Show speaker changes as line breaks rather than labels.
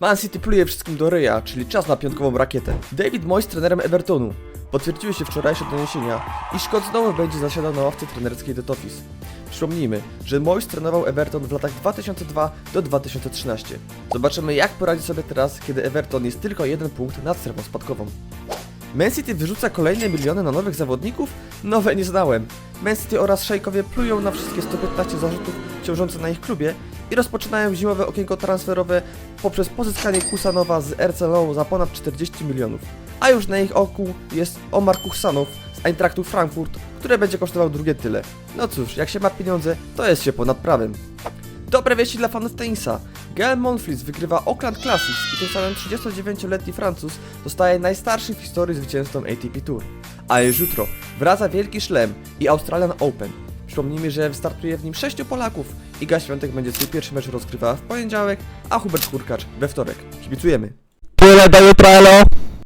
Man City pluje wszystkim do ryja, czyli czas na piątkową rakietę. David Moyes trenerem Evertonu. Potwierdziły się wczorajsze doniesienia, iż Scott znowu będzie zasiadał na ławce trenerskiej The Office. Przypomnijmy, że Moyes trenował Everton w latach 2002 do 2013. Zobaczymy jak poradzi sobie teraz, kiedy Everton jest tylko jeden punkt nad strefą spadkową. Man City wyrzuca kolejne miliony na nowych zawodników? Nowe nie znałem. City oraz szejkowie plują na wszystkie 115 zarzutów ciążące na ich klubie i rozpoczynają zimowe okienko transferowe poprzez pozyskanie Kusanowa z RCLO za ponad 40 milionów. A już na ich oku jest Omar Kuchsanow z Eintrachtu Frankfurt, który będzie kosztował drugie tyle. No cóż, jak się ma pieniądze, to jest się ponad prawem. Dobre wieści dla fanów tenisa. Gael Monfils wygrywa Auckland Classics i tym samym 39-letni Francuz zostaje najstarszym w historii zwycięzcą ATP Tour. A już jutro wraca Wielki Szlem i Australian Open. Przypomnijmy, że startuje w nim sześciu Polaków. Iga Świątek będzie swój pierwszy mecz rozgrywała w poniedziałek, a Hubert Hurkacz we wtorek. Kibicujemy!
Tyle do jutra!